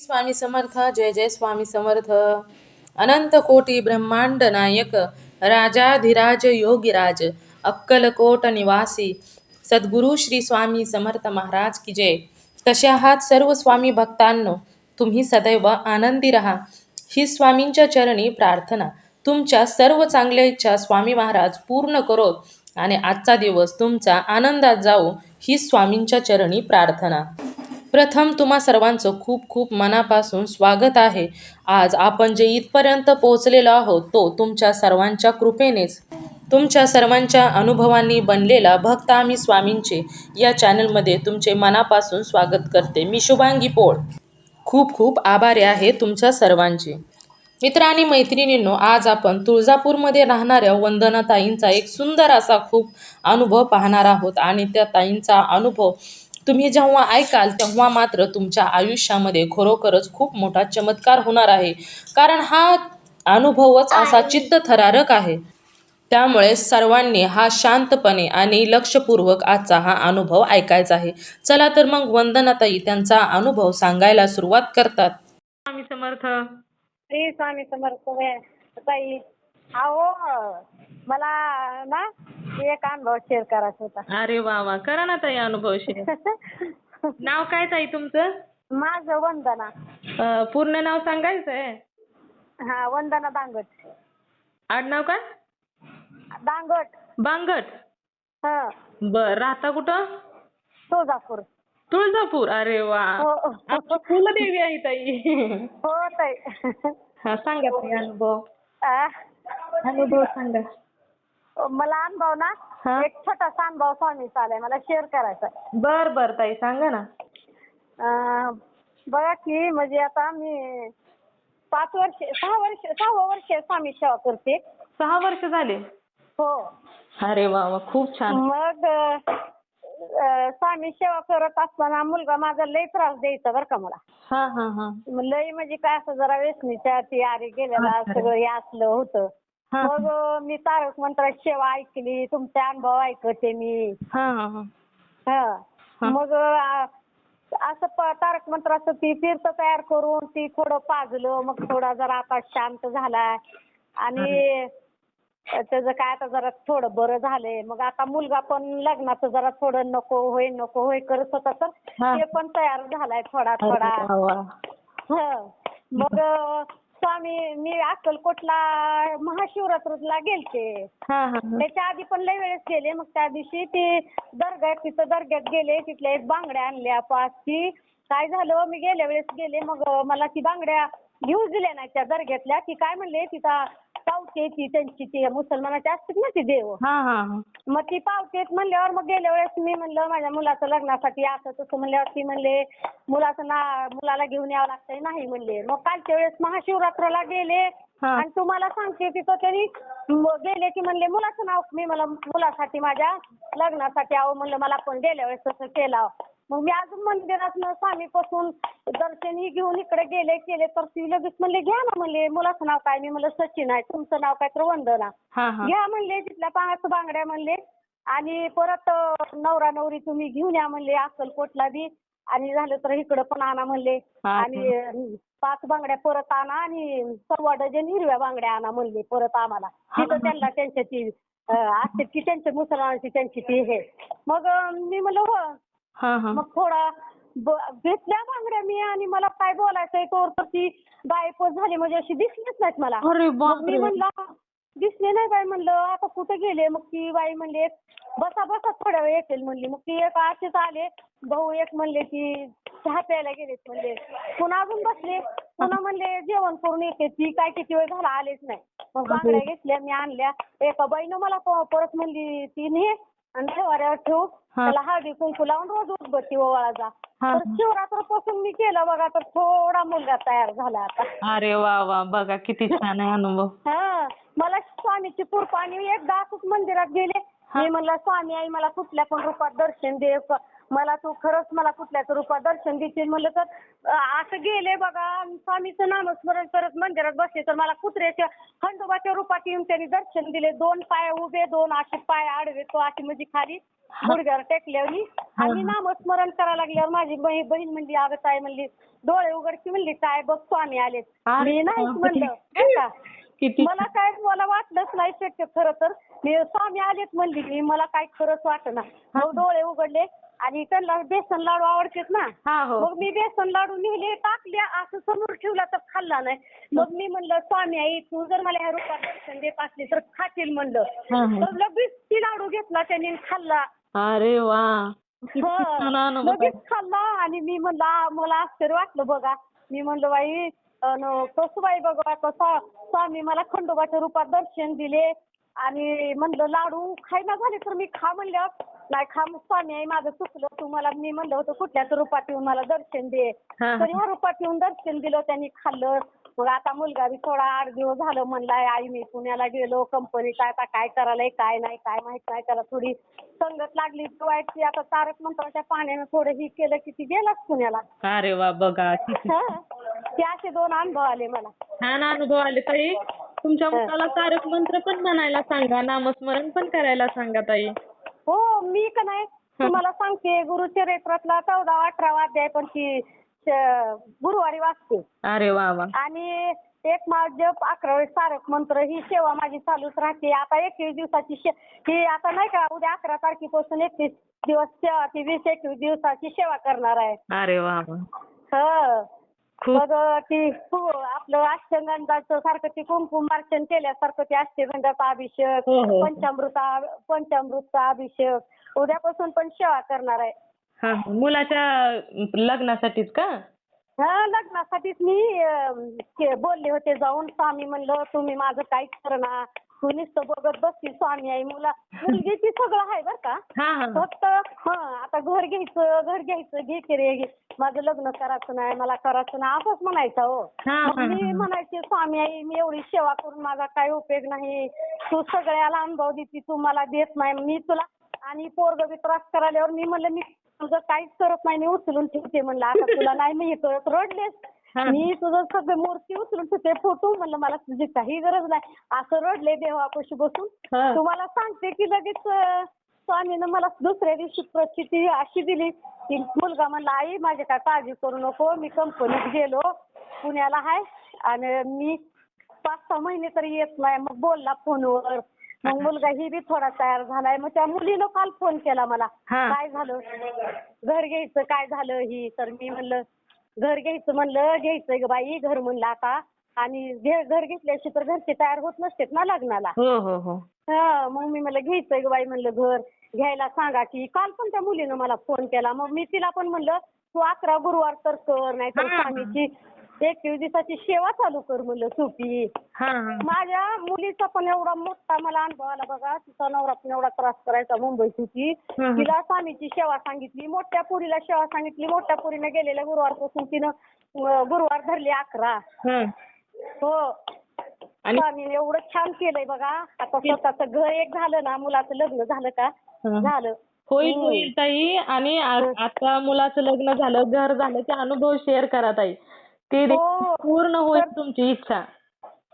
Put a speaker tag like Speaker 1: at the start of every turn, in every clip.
Speaker 1: स्वामी समर्थ जय जय स्वामी समर्थ. अनंत कोटी ब्रह्मांड नायक राजाधिराज योगीराज अक्कलकोट निवासी सद्गुरु श्री स्वामी समर्थ महाराज की जय. कसे आहात सर्व स्वामी भक्तांनो तुम्ही सदैव आनंदी रहा. ही स्वामींच्या चरणी प्रार्थना तुमच्या सर्व चांगल्या इच्छा स्वामी महाराज पूर्ण करोत आणि आजचा दिवस तुमचा आनंदात जाऊ ही स्वामींच्या चरणी प्रार्थना. प्रथम तुम्हा सर्वांचं खूप खूप मनापासून स्वागत आहे. आज आपण जे इथपर्यंत पोहोचलेलो आहोत तो तुमच्या सर्वांच्या कृपेनेच. तुमच्या सर्वांच्या अनुभवांनी बनलेला भक्त आम्ही स्वामींचे या चॅनलमध्ये तुमचे मनापासून स्वागत करते. मी शुभांगी पोळ. खूप खूप आभारी आहे तुमच्या सर्वांचे. मित्र आणि मैत्रिणींनो आज आपण तुळजापूरमध्ये राहणाऱ्या वंदना ताईंचा एक सुंदर असा खूप अनुभव पाहणार आहोत आणि त्या ताईंचा अनुभव तुम्ही जेव्हा ऐकाल तेव्हा मात्र तुमच्या आयुष्यामध्ये खरोखरच खूप मोठा चमत्कार होणार आहे. कारण हा अनुभवच असा चित्तथरारक आहे. त्यामुळे सर्वांनी हा शांतपणे आणि लक्षपूर्वक आजचा हा अनुभव ऐकायचा आहे. चला तर मग वंदनाताई त्यांचा अनुभव सांगायला सुरुवात करतात. स्वामी समर्थ.
Speaker 2: श्री स्वामी समर्थ ताई. अहो मला ना एक अनुभव शेअर करायचा होता.
Speaker 1: अरे वा वा करा ना ताई अनुभव share. नाव काय ताई तुमचं?
Speaker 2: माझं वंदना.
Speaker 1: अं, पूर्ण नाव सांगायचं आहे?
Speaker 2: हा वंदना दांगट.
Speaker 1: आडनाव काय?
Speaker 2: दांगट.
Speaker 1: बांगट.
Speaker 2: हा.
Speaker 1: बर राहता कुठं?
Speaker 2: तुळजापूर.
Speaker 1: तुळजापूर अरे वा.
Speaker 2: हो.
Speaker 1: आमची कुलदेवी आहे ताई.
Speaker 2: हो ताई.
Speaker 1: हा सांगा ताई अनुभव.
Speaker 2: आ,
Speaker 1: अनुभव सांगा.
Speaker 2: मला अनुभव ना
Speaker 1: हा.
Speaker 2: एक छोटासा अनुभव स्वामीचा आलाय. मला शेअर करायचा
Speaker 1: बर बर ताई सांगा ना.
Speaker 2: अं, बघा की म्हणजे आता मी पाच वर्ष सहा वर्ष सहावं वर्ष स्वामी सेवा करते.
Speaker 1: सहा वर्ष झाले?
Speaker 2: हो.
Speaker 1: अरे वा वा खूप छान.
Speaker 2: मग अं, स्वामी सेवा करत असताना मुलगा माझा लय त्रास द्यायचा बरं का मला.
Speaker 1: हा हा हा.
Speaker 2: लय म्हणजे काय असं जरा वेचणीच्या ती आरी गेलेला. सगळं हे असलं होतं.
Speaker 1: हा
Speaker 2: मग अं, मी तारक मंत्राची सेवा ऐकली तुमचे अनुभव ऐकते मी
Speaker 1: हा हा हा
Speaker 2: हा
Speaker 1: हा.
Speaker 2: मग अं, असं प- तारक मंत्राचं ती तीर्थ तयार करून ती थोडं पाजलं मग थोडा जरा आता शांत झालाय आणि त्याचं काय आता जरा थोडं बरं झालंय मग आता मुलगा पण लग्नाचं जरा थोडं नको होय नको होय करत होता तर
Speaker 1: हा.
Speaker 2: ते पण तयार झालाय थोडा थोडा
Speaker 1: अरे वा वा.
Speaker 2: हं. मग अं, स्वामी मी अक्कलकोटला महाशिवरात्रीला गेलते.
Speaker 1: हा हा हा.
Speaker 2: त्याच्या आधी पण लय वेळेस गेले. मग त्या दिवशी ते दर्ग्यात तिथं दर्ग्यात गेले. तिथल्या एक बांगड्या आणल्या पाच ती काय झालं? मी गेल्या वेळेस गेले. मग मला ती बांगड्या घेऊच दिल्या नाही त्या दर्ग्यातल्या. ती काय म्हणले? तिथं पावती ती त्यांची ती मुसलमानाची असतात ना ती देव
Speaker 1: हा हा हा.
Speaker 2: मग ती पावती आहेत म्हणल्यावर मग गेल्या वेळेस मी म्हणलं माझ्या मुलाचं लग्नासाठी असं तसं म्हणल्यावर ती म्हणले मुलाचं ना मुलाला घेऊन यावं लागतंय नाही म्हणले मग कालच्या वेळेस महाशिवरात्राला गेले
Speaker 1: हा.
Speaker 2: आणि तुम्हाला सांगते तिथं त्यांनी म- गेले की म्हणले मुलाचं नाव मी मला मुलासाठी माझ्या लग्नासाठी आहो म्हणलं मला पण गेल्या वेळेस तसं केलं मग मी अजून मंदिरातनं स्वामीपासून दर्शन ही घेऊन इकडे गेले केले तर ती लगेच म्हणले घ्या ना म्हणले मुलाचं नाव काय? मी म्हणलं सचिन आहे तुमचं नाव काय? तर वंदना.
Speaker 1: हा हा.
Speaker 2: घ्या म्हणले तिथल्या पाच बांगड्या म्हणले आणि परत अं, नवरा नवरी तुम्ही घेऊन या म्हणले अक्कलकोटला बी. आणि झालं तर इकडं पण आणा म्हणले.
Speaker 1: हा.
Speaker 2: आणि अं, पाच बांगड्या परत आणा आणि सव्वा डझन हिरव्या बांगड्या आणा म्हणले परत आम्हाला. तिथं त्यांना त्यांच्या ती अं, असते की त्यांच्या मुसलमानाची त्यांची ती हे. मग अं, मी म्हणलं हा. मग थोडा घेतल्या बांगड्या मी आणि मला काय बोलायचंय तोवर तर ती गायबच झाली. म्हणजे अशी दिसलीच नाहीत मला.
Speaker 1: अरे
Speaker 2: मी म्हणलं दिसले नाही बाई म्हणलं आता कुठे गेले? मग ती बाई म्हणली बसा बसा थोड्या वेळ येतील म्हणली. मग ती एक असेच आले. भाऊ एक म्हणले की चहा प्यायला गेलेत म्हणले. पुन्हा अजून बसले. पुन्हा म्हणले जेवण करून येते. ती काय किती वेळ झाला आलेच नाही. मग बांगड्या घेतल्या मी आणल्या. एका बाईनं मला परत म्हणली ती ने आणि ठेवाऱ्यावर ठेवू.
Speaker 1: हा.
Speaker 2: त्याला हळदी कुंकू लावून रोज उदबत्ती ओवाळा जा.
Speaker 1: हा.
Speaker 2: तर शिवरात्रपासून मी केलं बघा तर थोडा मुलगा तयार झाला आता.
Speaker 1: अरे वा वा. बघा किती छान आहे अनुभव.
Speaker 2: हा. मला स्वामीची कृपा आणि एकदा असंच मंदिरात गेले. मी म्हणलं स्वामी आई मला कुठल्या पण रूपात दर्शन दे. क- मला तू खरंच मला कुठल्याच रूपात दर्शन देशील म्हणलं तर असं गेले बघा आणि स्वामीचं नामस्मरण करत मंदिरात बसले तर मला कुत्र्याच्या खंडोबाच्या रूपात येऊन त्यांनी दर्शन दिले. दोन पाय उभे दोन असे पाय आडवे तो अशी म्हणजे खाली गुडघ्यावर टेकल्यावर आणि नामस्मरण करायला लागल्यावर माझी बहीण बहीण म्हणली अगं ताई म्हणली डोळे उघडकी म्हणली काय बघ स्वामी आले. मी
Speaker 3: बापरे.
Speaker 2: म्हणलं का मला काय मला वाटलंच नाही शक्य खरं तर. मी स्वामी आलेत म्हणली मला काय खरंच वाटना. डोळे उघडले आणि त्यांना बेसन लाडू आवडतात ना.
Speaker 3: हा हो.
Speaker 2: मग मी बेसन लाडू नेले टाकले असं समोर ठेवला तर खाल्ला नाही. मग मी म्हणलं स्वामी आई तू जर मला ह्या रूपात दर्शन देत असली तर खातील म्हणलं.
Speaker 3: हा, हा.
Speaker 2: तर लगेच ती लाडू घेतला त्याने आणि खाल्ला.
Speaker 3: अरे वा. किती छान
Speaker 2: हं.
Speaker 3: अनुभव. आहे.
Speaker 2: लगेच खाल्ला आणि मी म्हणलं आ, मला आश्चर्य वाटलं बघा. मी म्हणलं बाई अन कसं बाई बघा स्वा- स्वामी मला खंडोबाच्या रूपात दर्शन दिले आणि म्हणलं लाडू खायला झाले तर मी खा म्हणलं नाही खा मग स्वामी आई माझं चुकलं तू मला मी म्हणलं होतं कुठल्याच रूपात येऊन मला दर्शन दे.
Speaker 3: हा.
Speaker 2: तर ह्या रूपात येऊन दर्शन दिलं त्यांनी खाल्लं. मग आता मुलगा बी थोडा आठ दिवस झालं म्हणलाय आई मी पुण्याला गेलो कंपनीत आता काय करायला काय नाही काय माहीत नाही त्याला थोडी संगत लागली. वाईटची आता तारक मंत्राच्या पाण्यानं थोडं ही केलं की ती गेलाच पुण्याला.
Speaker 3: अरे वा बघा किती
Speaker 2: हं. ते असे दोन अनुभव आले मला.
Speaker 3: छान अनुभव आले ताई. तुमच्या मुलाला तारक मंत्र पण म्हणायला सांगा नामस्मरण पण करायला सांगा ताई.
Speaker 2: हो मी का नाही? तुम्हाला सांगते गुरुचरित्रातला चौदा अठरावा अध्याय पण ती गुरुवारी वाचते.
Speaker 3: अरे वा वा.
Speaker 2: आणि एक माळ जप अकरा वेळेस तारक मंत्र ही सेवा माझी चालूच राहते. आता एकवीस दिवसाची शे ही आता नाही का उद्या अकरा तारखेपासून एकवीस दिवस सेवा ती वीस एकवीस दिवसाची सेवा करणार आहे.
Speaker 3: अरे वा वा.
Speaker 2: हं. मग ती कु- आपलं अष्टगंधाचं सारखं ती कुंकुम अर्चन केल्यासारखं ते अष्टगंधाचा अभिषेक
Speaker 3: हो, हो.
Speaker 2: पंचामृता पंचामृतचा अभिषेक. उद्यापासून पण सेवा करणार आहे.
Speaker 3: हा हा. मुलाच्या लग्नासाठीच का?
Speaker 2: हा लग्नासाठीच मी अं, बोलले होते जाऊन. स्वामी म्हणलं तुम्ही माझं काहीच करणार. तू नुसतं बघत बसती स्वामी आई मुला मुलगीची सगळं आहे बरं का.
Speaker 3: हा हा
Speaker 2: फक्त हा आता घर घ्यायचं घर घ्यायचं घे की रे घे. माझं लग्न करायचं नाही मला करायचं नाही असंच म्हणायचं हो.
Speaker 3: हा,
Speaker 2: मग
Speaker 3: हा,
Speaker 2: मी
Speaker 3: हा.
Speaker 2: म्हणायचे स्वामी आई मी एवढी सेवा करून माझा काय उपयोग नाही. तू सगळ्याला अनुभव देते तू मला देत नाही. मी तुला आणि पोरग बी त्रास करायल्यावर मी म्हणलं मी तुझं काहीच करत नाही मी उचलून ठेवते म्हणलं. आता तुला नाही मी हे करत रडलेस. मी तुझं सगळं मूर्ती उचलून ठेवते. फोटो म्हणलं मला तुझी काही गरज नाही. असं रडले देवापाशी बसून.
Speaker 3: हा.
Speaker 2: तुम्हाला सांगते की लगेच अं, स्वामीनं मला दुसऱ्या दिवशी प्रचिती अशी दिली की मुलगा म्हणला आई माझी काय काळजी करू नको. मी कंपनीत गेलो. पुण्याला आहे आणि मी पाच सहा महिने तरी येत नाही. मग बोलला फोनवर. मग मुलगा ही बी थोडा तयार झालाय. मग त्या मुलीनं काल फोन केला मला.
Speaker 3: हा.
Speaker 2: काय झालं? घर घ्यायचं काय झालं ही? तर मी म्हणलं घर घ्यायचं म्हणलं घ्यायचंय ग बाई घर म्हणलं आता. आणि घे- घर घेतल्याशी तर घरचे तयार होत नसतेत ना लग्नाला.
Speaker 3: हो हो हो.
Speaker 2: हा मग मी म्हणलं घ्यायचंय ग बाई म्हणलं घर. घ्यायला सांगा की काल पण त्या मुलीनं मला फोन केला. मग मी तिला पण म्हणलं तू अकरा गुरुवार तर कर नाहीतर
Speaker 3: हा.
Speaker 2: स्वामीची एकवीस दिवसाची सेवा चालू कर म्हणलं सोपी.
Speaker 3: हा हा.
Speaker 2: माझ्या मुलीचा पण एवढा मोठा मला अनुभव आला बघा. तिचा नवरा पण एवढा त्रास करायचा मुंबईत होती.
Speaker 3: हं.
Speaker 2: तिला स्वामीची सेवा सांगितली. मोठ्या पुरीला सेवा सांगितली. मोठ्या पुरीने गेलेल्या गुरुवारपासून तिनं अं, गुरुवार धरले अकरा.
Speaker 3: हा.
Speaker 2: हो.
Speaker 3: आणि
Speaker 2: स्वामीने एवढं छान केलंय बघा. आता स्वतःच घर एक झालं ना मुलाचं लग्न झालं का?
Speaker 3: हा.
Speaker 2: झालं.
Speaker 3: होईल
Speaker 2: हम्म.
Speaker 3: होईल ताई. आणि आ- आता मुलाचं लग्न झालं घर झालं ते अनुभव शेअर करा ताई. ते देखील
Speaker 2: हो.
Speaker 3: पूर्ण होईल तुमची इच्छा.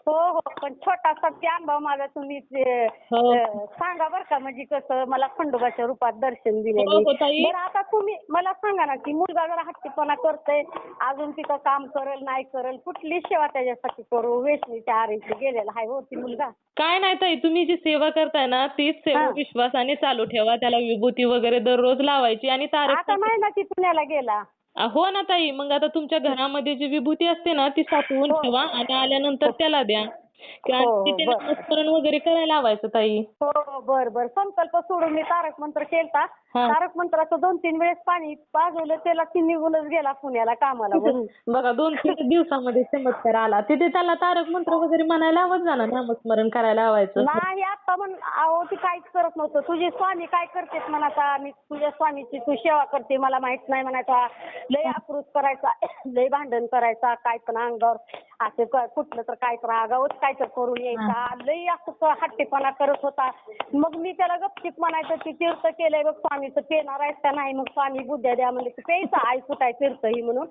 Speaker 2: हो हो. पण छोटासा ते अनुभव माझा तुम्ही ते,
Speaker 3: हो.
Speaker 2: अं, सांगा बरं का. म्हणजे कसं मला खंडोबाच्या रूपात दर्शन
Speaker 3: हो,
Speaker 2: दिले
Speaker 3: हो, ताई.
Speaker 2: बरं आता तुम्ही मला सांगा ना की मुलगा जरा हट्टीपणा करतोय. अजून तिथं काम करेल नाही करेल कुठली सेवा त्याच्यासाठी करू? वेचणीच्या आरीची गेलेला आहे हो ती मुलगा.
Speaker 3: काय नाही ताई तुम्ही जी सेवा करताय ना तीच सेवा
Speaker 2: हा.
Speaker 3: विश्वासाने चालू ठेवा. त्याला विभूती वगैरे दररोज लावायची आणि तारक
Speaker 2: आता नाही ना ती पुण्याला गेला?
Speaker 3: हो ना ताई. मग आता तुमच्या घरामध्ये जी विभूती असते ना ती साठवून
Speaker 2: हो.
Speaker 3: ठेवा आणि आल्यानंतर त्याला द्या.
Speaker 2: हो, हो,
Speaker 3: तिथे
Speaker 2: बरं.
Speaker 3: नामस्मरण वगैरे करायला लावायचं ताई.
Speaker 2: हो बर बर. संकल्प सोडून मी तारक मंत्र केलता.
Speaker 3: हा.
Speaker 2: तारक मंत्राचं दोन तीन वेळेस पाणी पाजवलं त्याला ती निघूनच गेला पुण्याला कामाला म्हणून.
Speaker 3: बघा दोन तीन दिवसामध्ये चमत्कार आला. तिथे त्याला तारक मंत्र वगैरे म्हणायला लावत जा ना नामस्मरण करायला लावायचं.
Speaker 2: नाही आता म्हण अहो ती काहीच करत नव्हतं. तुझे स्वामी काय करतेस म्हणायचा? मी तुझ्या स्वामीची तू सेवा करते मला माहीत नाही म्हणायचा. लय आक्रोश करायचा लय भांडण करायचा काय पण अंगावर. असं क- कुठलं तर काय तर आगावच काय तर करून यायचा. लय असं क- हट्टीपणा करत होता. मग मी त्याला गपचिप म्हणायचं की तीर्थ केलंय बघ स्वामीचं पेणार आहेस का नाही? मग स्वामी बुद्ध्या द्या म्हणले की प्यायचं आई कुठाय तीर्थ ही म्हणून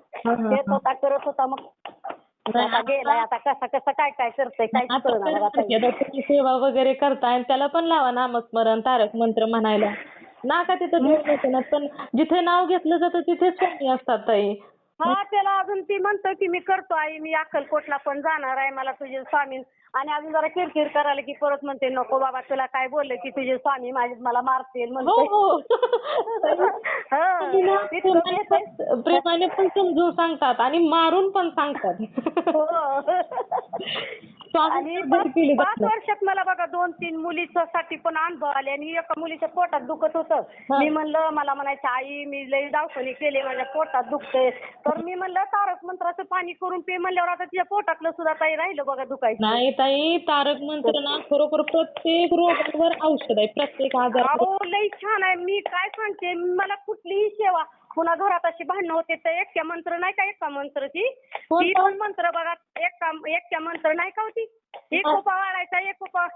Speaker 2: तेच होता करत होता मग. आता गेलाय आता कसा कसा काय काय करतोय
Speaker 3: तुम्ही सेवा वगैरे करताय आणि त्याला पण लावा नामस्मरण तारक मंत्र म्हणायला. नाका तिथं देव नसतात पण जिथे नाव घेतलं जातं तिथे स्वामी असतात ताई.
Speaker 2: हा त्याला अजून ती म्हणतो की मी करतो आई मी अक्कलकोटला पण जाणार आहे मला तुझे स्वामी आणि अजून जरा किरकिर करायला की परत म्हणते नको बाबा तुला काय बोललं की तुझे स्वामी माझे मला मारतील
Speaker 3: हो
Speaker 2: म्हणते
Speaker 3: हो. तुम्ही ना
Speaker 2: हा. इतकं
Speaker 3: प्रेमाने पण- प्रेमाने पण समजून सांगतात आणि मारून पण सांगतात.
Speaker 2: हो.
Speaker 3: स्वामी
Speaker 2: आणि
Speaker 3: बरं केली
Speaker 2: पाच. वर्षात मला बघा दोन तीन मुलीसाठी पण अनुभव आले आणि एका मुलीच्या पोटात दुखत होतं. मी म्हणलं मला म्हणायचं आई मी लई दवाखाने केले माझ्या पोटात दुखतंय. तर मी म्हणलं तारक मंत्राचं पाणी करून पे म्हणल्यावर आता तिच्या पोटातलं सुद्धा काही राहिलं बघा दुखायचं.
Speaker 3: नाही ताई तारक मंत्र ना खरोखर प्रत्येक रोगावर औषध आहे प्रत्येक आजार
Speaker 2: अहो लई छान आहे. मी काय सांगते मला कुठलीही सेवा पुन्हा घरात अशी भांडणं होते तर एकट्या मंत्र नाही का एका मंत्रची? ती
Speaker 3: कोणता?
Speaker 2: पण मंत्र बघा एकटा एकट्या मंत्र नाही का होती? एक उपा वाढायचा एक उपा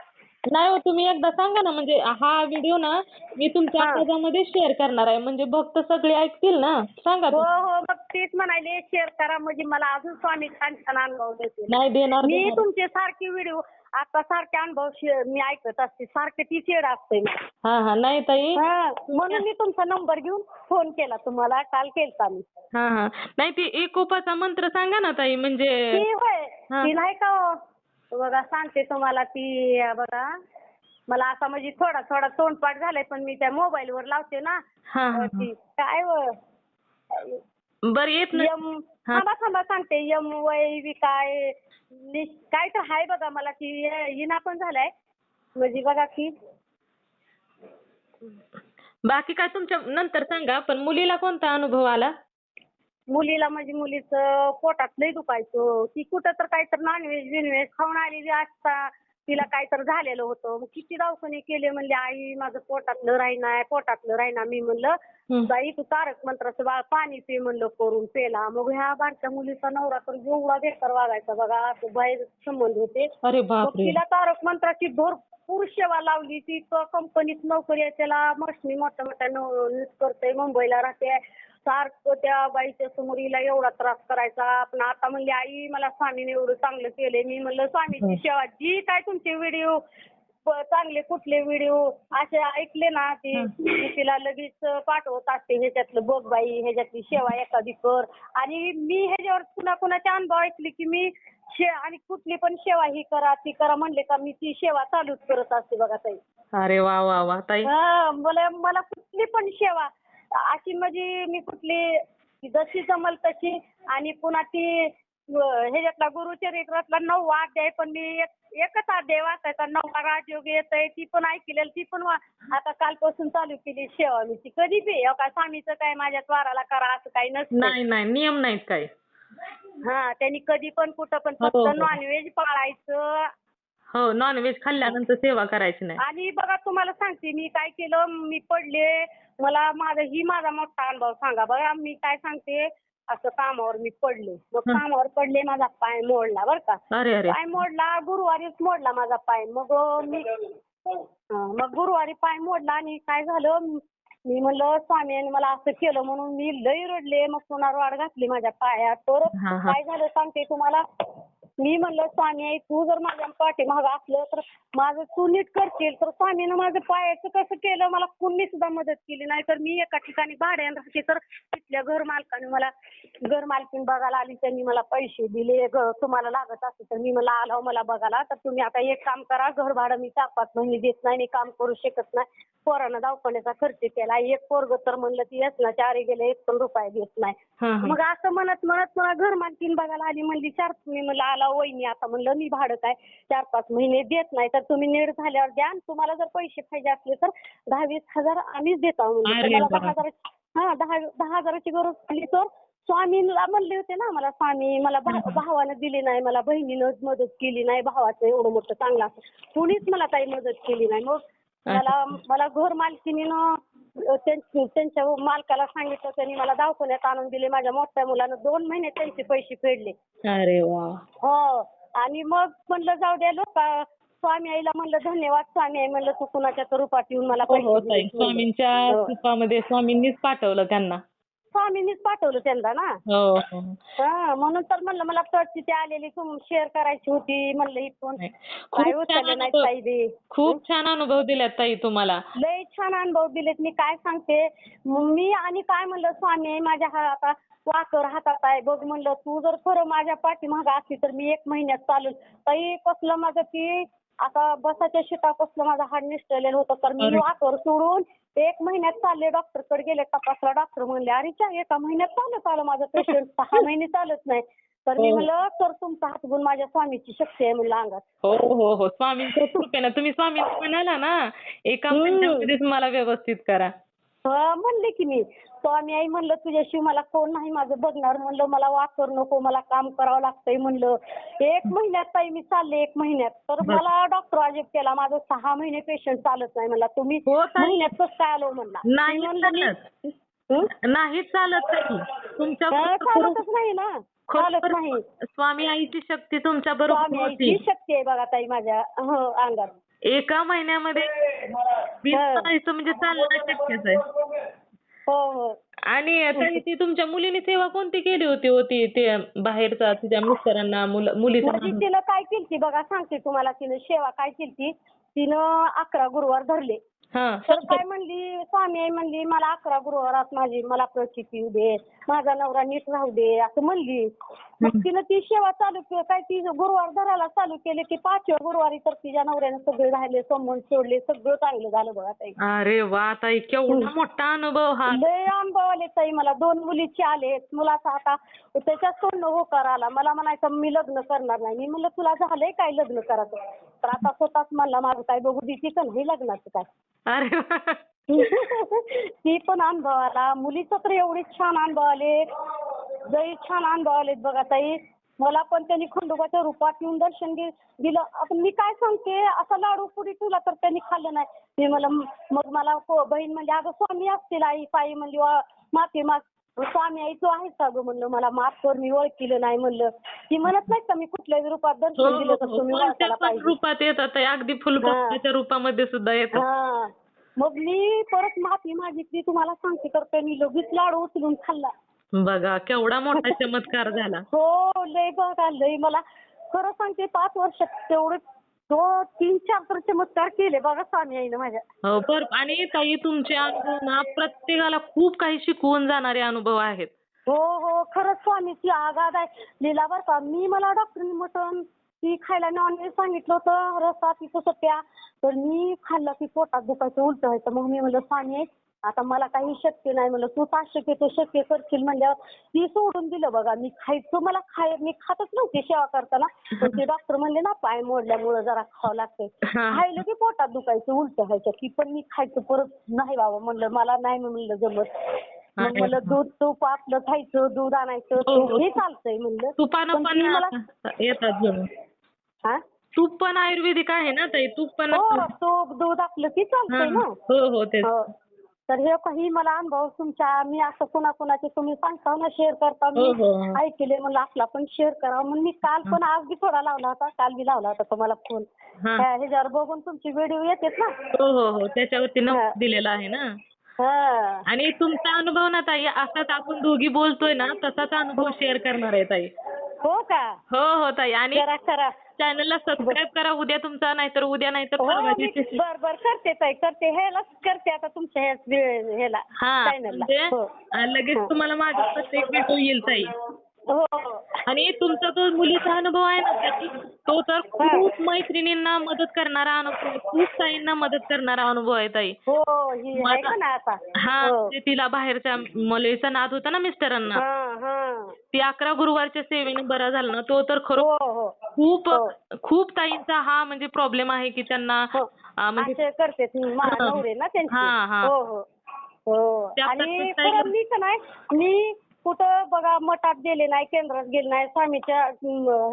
Speaker 3: नाही हो तुम्ही एकदा सांगा ना म्हणजे हा व्हिडिओ ना मी तुमच्या
Speaker 2: हा.
Speaker 3: आवाजामध्ये शेअर करणार आहे म्हणजे भक्त सगळे ऐकतील ना सांगा
Speaker 2: हो
Speaker 3: तुम्ही.
Speaker 2: हो मग तेच म्हणाले शेअर करा म्हणजे मला अजून स्वामी छान छान अनुभव देतील
Speaker 3: नाही देणार
Speaker 2: मी
Speaker 3: देणार.
Speaker 2: तुमचे सारखे व्हिडिओ आता सारखे अनुभव share मी ऐकत असते सारखे ती शेअर असते मी.
Speaker 3: हा हा नाही ताई
Speaker 2: हा, म्हणून मी तुमचा नंबर घेऊन फोन केला तुम्हाला काल केलता मी
Speaker 3: हा हा नाही ते एकोपाचा मंत्र सांगा ना ताई म्हणजे
Speaker 2: ती होय
Speaker 3: हा.
Speaker 2: ती नाही का हो? बघा सांगते तुम्हाला ती बघा. मला आता म्हणजे थोडा थोडा तोंडपाठ झालाय पण मी त्या मोबाईल वर लावते ना.
Speaker 3: हा हा,
Speaker 2: ती काय व?
Speaker 3: बरं येत ना
Speaker 2: यम
Speaker 3: हा.
Speaker 2: थांबा थांबा सांगते. यम वै विकाय काय तर हाय बघा मला ती हिना पण झालाय. म्हणजे बघा की.
Speaker 3: बाकी काय तुमच्या नंतर सांगा पण मुलीला कोणता अनुभव आला?
Speaker 2: मुलीला म्हणजे मुलीचं पोटात लई दुखायचं. ती कुठं तर काहीतरी नॉनव्हेज बिनव्हेज खाऊन आलेली असता तिला काहीतरी झालेलं होतं. मग किती दवाखाने केले म्हणले आई माझं पोटातलं राहीना पोटातलं राहीना. मी म्हणलं. बाई तू तारक मंत्राचं बा पाणी पे म्हणलं करून पेला. मग ह्या बारक्या मुलीचा नवरा तर एवढा बेकार वागायचा बघा असं बाहेर संबंध होते. तिला तारक मंत्राची भरपूर सेवा लावली. ती कंपनीत नोकरी आहे त्याला मशनी मोठ्या मोठ्या करते मुंबईला राहते. सारखं त्या बाईच्या समोर हिला एवढा त्रास करायचा. पण आता म्हणली आई मला स्वामीने एवढं चांगलं केलंय. मी म्हणलं स्वामीची सेवा जी काय तुमचे व्हिडिओ? चांगले कुठले व्हिडिओ? असे ऐकले ना ती. मी तिला लगेच पाठवत असते ह्याच्यातलं बघ बाई ह्याच्यातली सेवा एखादी कर. आणि मी ह्याच्यावर पुन्हा कुणाचे अनुभव ऐकले की मी शे आणि कुठली पण सेवा ही करा ती करा म्हणले का मी ती सेवा चालूच करत असते बघा ताई.
Speaker 3: अरे वा वा वा ताई.
Speaker 2: हा, मला मला कुठली पण सेवा अशी म्हणजे मी कुठली जशी जमल तशी आणि पुन्हा ती ह्याच्यातला गुरुचरित्रातला नववा अध्याय पण मी एक एकच अध्याय वाचायचा. नववा राजयोग येतंय ती पण ऐकलेलं ती पण आता कालपासून चालू केली सेवा मी ती कधी बी काय स्वामीचं काय माझ्या द्वाराला करा असं काही नसतं
Speaker 3: नाही नाही नियम नाहीत काही.
Speaker 2: हा त्यांनी कधी पण कुठं पण
Speaker 3: हो,
Speaker 2: फक्त
Speaker 3: हो.
Speaker 2: नॉनव्हेज पाळायचं.
Speaker 3: हो नॉनव्हेज खाल्ल्यानंतर सेवा करायची नाही.
Speaker 2: आणि बघा तुम्हाला सांगते मी काय केलं? मी पडले मला माझा ही माझा मोठा अनुभव सांगा बघा मी काय सांगते असं कामावर मी पडले. मग
Speaker 3: हं.
Speaker 2: कामावर पडले माझा पाय मोडला बरं का.
Speaker 3: अरे अरे.
Speaker 2: पाय मोडला गुरुवारीच मोडला माझा पाय. मग मी हं, मग गुरुवारी पाय मोडला आणि काय झालं मी म्हणलं स्वामीने मला असं केलं म्हणून मी लई रडले. मग पुन्हा रॉड घातली माझ्या पायात तर
Speaker 3: हा, हा.
Speaker 2: काय झालं सांगते तुम्हाला? मी म्हणलं स्वामी आई तू जर माझ्या पाठीमागं असलं तर माझं तू नीट करशील. तर स्वामीनं माझं पायाचं कसं केलं? मला कुणी सुद्धा मदत केली नाही. तर मी एका ठिकाणी भाड्यानं राहते. तर तिथल्या घर मालकाने मला घर मालकीन बघायला आली. त्यांनी मला पैसे दिले. ग- तुम्हाला लागत असेल तर मी मला आलो मला बघायला. तर तुम्ही आता एक काम करा. घर भाडं मी चार पाच महिने देत नाही मी काम करू शकत नाही. पोरानं दवाखान्याचा खर्च केला. एक पोरग तर म्हणलं ती ना आरे गेले एक पण रुपये देत नाही.
Speaker 3: हा हा.
Speaker 2: मग असं म्हणत म्हणत मला घर मालकीन बघायला आली. म्हणली चार मी म्हणलं आला वहिनी आता म्हणलं मी भाडं काय चार पाच महिने देत नाही तर तुम्ही नीट झाल्यावर द्या आणि तुम्हाला जर पैसे पाहिजे असले तर दहा वीस हजार आम्हीच देतो म्हणलं दहा. हजाराची हा दहा दहा हजाराची गरज पडली तर स्वामीला म्हणले होते ना मला स्वामी मला भा- भावानं दिली नाही मला बहिणीनं मदत केली नाही भावाचं एवढं मोठं चांगलं असं. कुणीच मला काही मदत केली नाही. मग मला मला घर मालकिनीनं त्यांच्या मालकाला सांगितलं त्यांनी मला दवाखान्यात आणून दिले. माझ्या मोठ्या मुलानं दोन महिने त्यांचे पैसे फेडले.
Speaker 3: अरे वा.
Speaker 2: हो. आणि मग म्हणलं जाऊ द्या लोक स्वामी आईला म्हणलं धन्यवाद स्वामी आई म्हणलं तू कुणाच्या रूपात येऊन मला
Speaker 3: हो हो
Speaker 2: पैसे
Speaker 3: ताई.
Speaker 2: म्हणलं.
Speaker 3: स्वामींच्या
Speaker 2: हो.
Speaker 3: कृपामध्ये स्वामींनीच पाठवलं त्यांना.
Speaker 2: स्वामींनीच पाठवलं त्यांना ना.
Speaker 3: हो हो.
Speaker 2: हा म्हणून तर म्हणलं मला टचची ती आलेली शेअर करायची होती म्हणलं ही फोन
Speaker 3: नाही.
Speaker 2: काय
Speaker 3: खूप छान
Speaker 2: उचललं नाही
Speaker 3: अनुभव
Speaker 2: ताई बी
Speaker 3: खूप छान अनुभव दिलात ताई तुम्हाला.
Speaker 2: लय छान अनुभव दिलेत. मी काय सांगते? मग मी आणि काय म्हणलं स्वामी माझ्या हा आता वाकर हातात आहे. बघ म्हणलं तू जर खरं माझ्या पाठीमागं असली तर मी एक महिन्यात चालेल ताई कसलं माझं ती आता बसाच्या शिटा कसलं माझं हाड निसटलेलं होतं तर मी. वाकर सोडून एक महिन्यात चालले डॉक्टरकडे गेले तपासला डॉक्टर म्हणले अरे चा एका महिन्यात चालत आलं माझं पेशंट सहा महिने चालत नाही तर मी
Speaker 3: हो.
Speaker 2: म्हणलं तर तुमचा हात गुण माझ्या स्वामीची शक्ती आहे म्हणलं अंगात
Speaker 3: हो हो हो स्वामींच्या कृपेनं तुम्ही स्वामींना म्हणाला ना एका
Speaker 2: हम्म.
Speaker 3: महिन्यामध्येच मला व्यवस्थित करा
Speaker 2: म्हणले की मी स्वामी आई म्हणलं तुझ्याशिवाय मला कोण नाही माझं बघणार. म्हणलं मला वाकर नको मला काम करावं लागतंय. म्हणलं एक महिन्यात ताई मी चालले एक महिन्यात. तर. मला डॉक्टर अजिब केला. माझं सहा महिने पेशंट चालत नाही म्हणला. तुम्ही
Speaker 3: हो.
Speaker 2: महिन्यात कसं काय आलो म्हणला.
Speaker 3: नाही चालत. तुमच्या
Speaker 2: चालतच नाही ना. चालत नाही.
Speaker 3: स्वामी आईची शक्ती तुमच्या
Speaker 2: स्वामी
Speaker 3: बरोबर
Speaker 2: शक्ती आहे बघा ताई माझ्या हो अंगात.
Speaker 3: एका महिन्यामध्ये वीस म्हणजे चालणं शक्यच आहे.
Speaker 2: हो हो.
Speaker 3: आणि ताई ती तुमच्या मुलीने सेवा कोणती केली होती होती ते बाहेरचा तिच्या मिस्टरांना मुल- मुलीचा
Speaker 2: म्हणजे तिनं काय केलती बघा सांगते तुम्हाला तिनं सेवा काय केलती? तिनं अकरा गुरुवार धरले. तर काय म्हणली? स्वामी आई म्हणली मला अकरा गुरुवारात माझी मला प्रचिती येऊ दे माझा नवरा नीट राहू दे असं म्हणली. मग तिनं ती सेवा चालू केली काय ती गुरुवार धरायला चालू केले की पाचव्या गुरुवारी तर तिच्या नवऱ्याने सगळे राहिले संबंध सोडले सगळं चांगलं झालं बघा ताई
Speaker 3: अरे वा ताई केवढा मोठा अनुभव हा.
Speaker 2: लय अनुभव आले ताई मला. दोन मुलीचे आले मुलाचा आता त्याच्यात सोडणं होकार आला. मला म्हणायचं मी लग्न करणार नाही. मी म्हणलं तुला झालंय काय लग्न करायचं? तर आता स्वतःच म्हणला माझं काय बघू देते का नाही लग्नाचं काय.
Speaker 3: अरे वा.
Speaker 2: ती पण अनुभव आला. मुलीचं तर एवढे छान अनुभव आले. लई छान अनुभव आलेत बघा ताई. मला पण त्यांनी खंडोबाच्या रूपात येऊन दर्शन घे दिलं. आता मी काय सांगते? असा लाडू पुरी तुला तर त्यांनी खाल्लं नाही. मी मला मग मला को- बहीण म्हणजे अगं स्वामी असतील आई पायी म्हणली वा माफी माग स्वामी आई तू आहेस का गं म्हणलं? मला माफ कर मी ओळखीलं नाही म्हणलं. ती म्हणत नाही का मी कुठल्याही रूपात
Speaker 3: हो,
Speaker 2: दर्शन दिलं तर
Speaker 3: हो.
Speaker 2: तुम्ही
Speaker 3: कोणत्या
Speaker 2: ओळखायला
Speaker 3: पण
Speaker 2: पाहिजे.
Speaker 3: रूपात येतात अगदी फुलपाखराच्या रूपामध्ये सुद्धा येतात.
Speaker 2: हा. मग मी परत माफी मागितली तुम्हाला सांगते तर त्यांनी लगेच लाडू उचलून खाल्ला.
Speaker 3: बघा केवढा मोठा चमत्कार झाला.
Speaker 2: हो लय बघा लय. मला खरं सांगते पाच वर्षात तेवढे दो तीन चार तर चमत्कार केले बघा स्वामी आईनं माझ्या.
Speaker 3: हो बर. आणि ताई तुमचे अनुभव ना प्रत्येकाला खूप काही शिकवून जाणारे अनुभव आहेत.
Speaker 2: हो हो. खरंच स्वामीची आगाद आहे. लीला बरं का मी मला डॉक्टरनी मटण ती खायला नॉनव्हेज सांगितलं होतं रस्सा तिथं सत्या. तर मी खाल्लं की पोटात दुखायचं उलट व्हायचं. मग मी म्हणलं स्वामी आता मला काही शक्य नाही म्हणलं तू काय शक्य तो शक्य करशील म्हणल्यावर ती सोडून दिलं बघा. मी खायचं मला खाय मी खातच नव्हते सेवा करताना. पण ते डॉक्टर म्हणले ना पाय मोडल्यामुळं जरा खावं लागतंय. खायलं की पोटात दुखायचं उलट व्हायचं. की पण मी खायचं परत नाही बाबा म्हणलं. मला नाही म्हणलं जमत. मग म्हणलं दूध तूप आपलं खायचं दूध आणायचं
Speaker 3: हो, हो.
Speaker 2: हे चालतंय म्हणलं.
Speaker 3: तुपानं
Speaker 2: पण मला
Speaker 3: येतात जणू
Speaker 2: हा?
Speaker 3: तूप पण आयुर्वेदिक आहे ना ताई? तूप पण
Speaker 2: हो तूप दूध आपलं ती
Speaker 3: हा.
Speaker 2: चालतंय ना.
Speaker 3: हो हो तेच.
Speaker 2: हो. तर हे काही मला अनुभव तुमच्या मी असं कुणाकुणाचे तुम्ही सांगता ना शेअर करता.
Speaker 3: हो,
Speaker 2: मी
Speaker 3: हो, हो.
Speaker 2: ऐकले म्हणलं आपला पण शेअर करावा. म्हणून मी काल पण आज बी थोडा लावला होता. काल बी लावला होता तुम्हाला फोन
Speaker 3: हा.
Speaker 2: ह्याच्यावर बघून तुमची व्हिडिओ येतात ना.
Speaker 3: हो हो हो. त्याच्यावरती
Speaker 2: हा.
Speaker 3: नंबर दिलेला आहे ना.
Speaker 2: हा.
Speaker 3: आणि तुमचा अनुभव ना ताई असाच आपण दोघी बोलतोय ना तसाच अनुभव शेअर करणार आहे ताई.
Speaker 2: हो का?
Speaker 3: हो हो ताई. आणि
Speaker 2: करा करा.
Speaker 3: चॅनलला सबस्क्राईब करा. उद्या तुमचा नाहीतर उद्या नाहीतर
Speaker 2: हो
Speaker 3: परवा
Speaker 2: मी
Speaker 3: दिवशी.
Speaker 2: बर बर. करते ताई करते. ह्यालाच करते आता तुमच्या ह्याच वे- ह्याला
Speaker 3: हा
Speaker 2: चॅनलला
Speaker 3: म्हणजे
Speaker 2: हो.
Speaker 3: लगेच
Speaker 2: हो.
Speaker 3: तुम्हाला माझा प्रत्येक व्हिडिओ येईल ताई.
Speaker 2: हो
Speaker 3: आणि तुमचा तो मुलीचा अनुभव आहे ना तो तर खूप मैत्रिणींना मदत करणारा अनुभव आहे. खूप ताईंना मदत करणारा अनुभव आहे ताई
Speaker 2: हो ही आहे का ना आता
Speaker 3: हा
Speaker 2: हो.
Speaker 3: ते तिला बाहेरच्या मुलीचा नाद होता ना मिस्टरांना
Speaker 2: हा हा
Speaker 3: ती अकरा गुरुवारच्या सेवेने बरा झाला ना तो तर खरं
Speaker 2: हो हो
Speaker 3: खूप
Speaker 2: हो.
Speaker 3: खूप ताईंचा हा म्हणजे प्रॉब्लेम आहे की त्यांना
Speaker 2: हो.
Speaker 3: अं, म्हणजे
Speaker 2: असे करते मा-
Speaker 3: हा.
Speaker 2: नवरे ना त्यांचे
Speaker 3: हा, हा.
Speaker 2: हो हो हो
Speaker 3: त्या
Speaker 2: आणि
Speaker 3: प्रत्येक
Speaker 2: परत
Speaker 3: ताईला-
Speaker 2: मी का नाही मी कुठं बघा मठात गेले नाही केंद्रात गेले नाही स्वामीच्या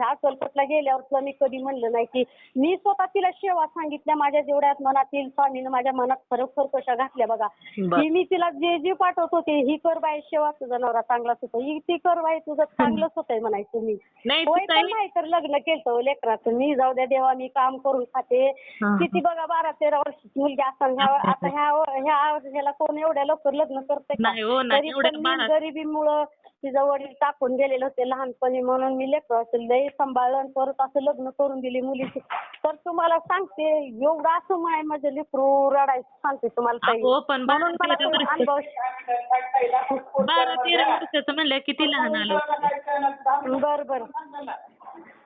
Speaker 2: अक्कलकोटला गेल्यावर सुद्धा मी कधी म्हणलं नाही की मी स्वतः तिला सेवा सांगितल्या माझ्या जेवढ्यात मनातील स्वामीनं माझ्या मनात खरोखर कशा घातल्या बघा. की मी तिला जे जे पाठवत होते ही कर बाई सेवा तुझा नवरा चांगलाच होता ही ती कर बाई तुझं चांगलंच होतंय म्हणायचं मी
Speaker 1: नाही
Speaker 2: होय पण नाही? तर लग्न केलं लेकराचं. मी जाऊ द्या देवा मी काम करून खाते.
Speaker 1: हा.
Speaker 2: किती बघा बारा तेरा वर्षाची मुलगी असताना ह्या- आता ह्या ह्या ह्याला कोण एवढ्या लवकर लग्न करते का?
Speaker 1: नाही हो, नाही. एवढ्या बाळा-
Speaker 2: गरिबीमुळं तिचं वडील टाकून गेलेले होते लहानपणी म्हणून मी लेकर असेल लई सांभाळलं आणि परत असं लग्न करून दिली मुलीची तर तुम्हाला सांगते एवढं असं माय माझं लेकरू रडायचं सांगते तुम्हाला ताई.
Speaker 1: अहो, पण बारा
Speaker 2: म्हणून मला
Speaker 1: तेरा
Speaker 2: तो
Speaker 1: वर्ष-
Speaker 2: अनुभव
Speaker 1: बारा तेरा वर्षाचं म्हणलं किती लहान आलो
Speaker 2: बर बर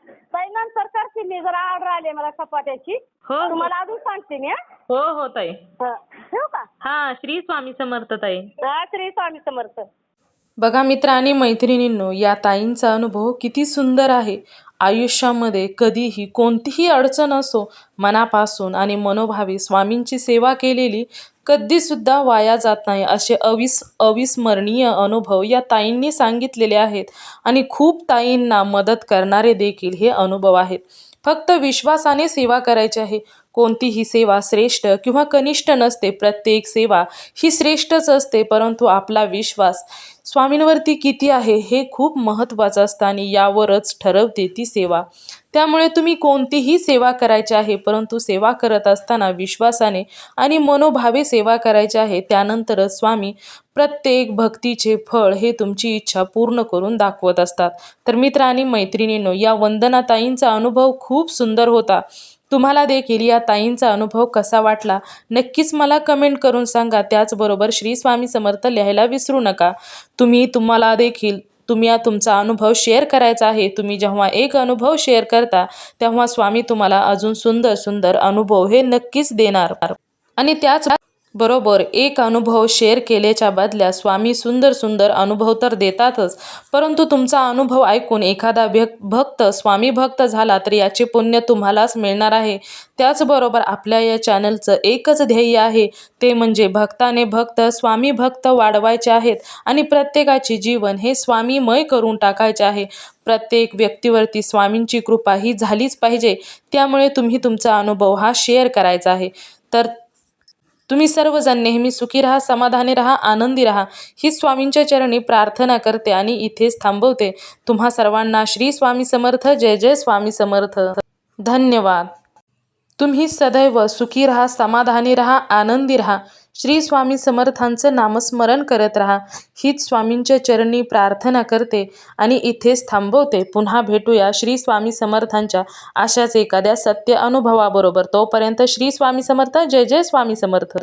Speaker 2: ताई नंतर करते मी जरा ऑर्डर आली मला चपात्याची
Speaker 1: हो हो.
Speaker 2: तुम्हाला अजून सांगते मी हं?
Speaker 1: हो हो ताई
Speaker 2: हं. ठेवू का
Speaker 1: हा श्री स्वामी समर्थ ताई
Speaker 2: हा श्री स्वामी समर्थ
Speaker 1: बघा मित्र आणि मैत्रिणींनो या ताईंचा अनुभव किती सुंदर आहे आयुष्यामध्ये कधीही कोणतीही अडचण असो मनापासून आणि मनोभावे स्वामींची सेवा केलेली कधीसुद्धा वाया जात नाही असे अविस अविस्मरणीय अनुभव या ताईंनी सांगितलेले आहेत आणि खूप ताईंना मदत करणारे देखील हे अनुभव आहेत. फक्त विश्वासाने सेवा करायची आहे. कोणतीही सेवा श्रेष्ठ किंवा कनिष्ठ नसते. प्रत्येक सेवा ही श्रेष्ठच असते परंतु आपला विश्वास स्वामींवरती किती आहे हे खूप महत्त्वाचं असतं आणि यावरच ठरवते ती सेवा. त्यामुळे तुम्ही कोणतीही सेवा करायची आहे परंतु सेवा करत असताना विश्वासाने आणि मनोभावे सेवा करायची आहे त्यानंतरच स्वामी प्रत्येक भक्तीचे फळ हे तुमची इच्छा पूर्ण करून दाखवत असतात. तर मित्र आणि मैत्रिणींनो या वंदनाताईंचा अनुभव खूप सुंदर होता. तुम्हाला देखील या ताईंचा अनुभव कसा वाटला? नक्कीच मला कमेंट करून सांगा. त्याचबरोबर श्री स्वामी समर्थ लिहायला विसरू नका. तुम्ही तुम्हाला देखील तुम्ही तुमचा अनुभव शेअर करायचा आहे. तुम्ही जेव्हा एक अनुभव शेअर करता तेव्हा स्वामी तुम्हाला अजून सुंदर सुंदर अनुभव हे नक्कीच देणार. आणि त्याच बरोबर एक अनुभव शेअर केल्याच्या बदल्यात स्वामी सुंदर सुंदर अनुभव तर देतातच परंतु तुमचा अनुभव ऐकून एखादा भक भक्त स्वामी भक्त झाला तर याचे पुण्य तुम्हालाच मिळणार आहे. त्याचबरोबर आपल्या या चॅनलचं एकच ध्येय आहे ते म्हणजे भक्ताने भक्त स्वामी भक्त वाढवायचे आहेत आणि प्रत्येकाचे जीवन हे स्वामीमय करून टाकायचे आहे. प्रत्येक व्यक्तीवरती स्वामींची कृपा ही झालीच पाहिजे त्यामुळे तुम्ही तुमचा अनुभव हा शेअर करायचा आहे. तर तुम्ही सर्वजण नेहमी सुखी राहा समाधानी राहा आनंदी राहा. ही स्वामींच्या चरणी प्रार्थना करते आणि इथेच थांबवते. तुम्हा सर्वांना श्री स्वामी समर्थ जय जय स्वामी समर्थ. धन्यवाद. तुम्ही सदैव सुखी राहा समाधानी राहा आनंदी राहा. श्री स्वामी समर्थांचं नामस्मरण करत राहा. हीच स्वामींच्या चरणी प्रार्थना करते आणि इथेच थांबवते. पुन्हा भेटूया श्री स्वामी समर्थांच्या अशाच एखाद्या सत्य अनुभवाबरोबर. तोपर्यंत श्री स्वामी समर्थ. जय जय स्वामी समर्थ.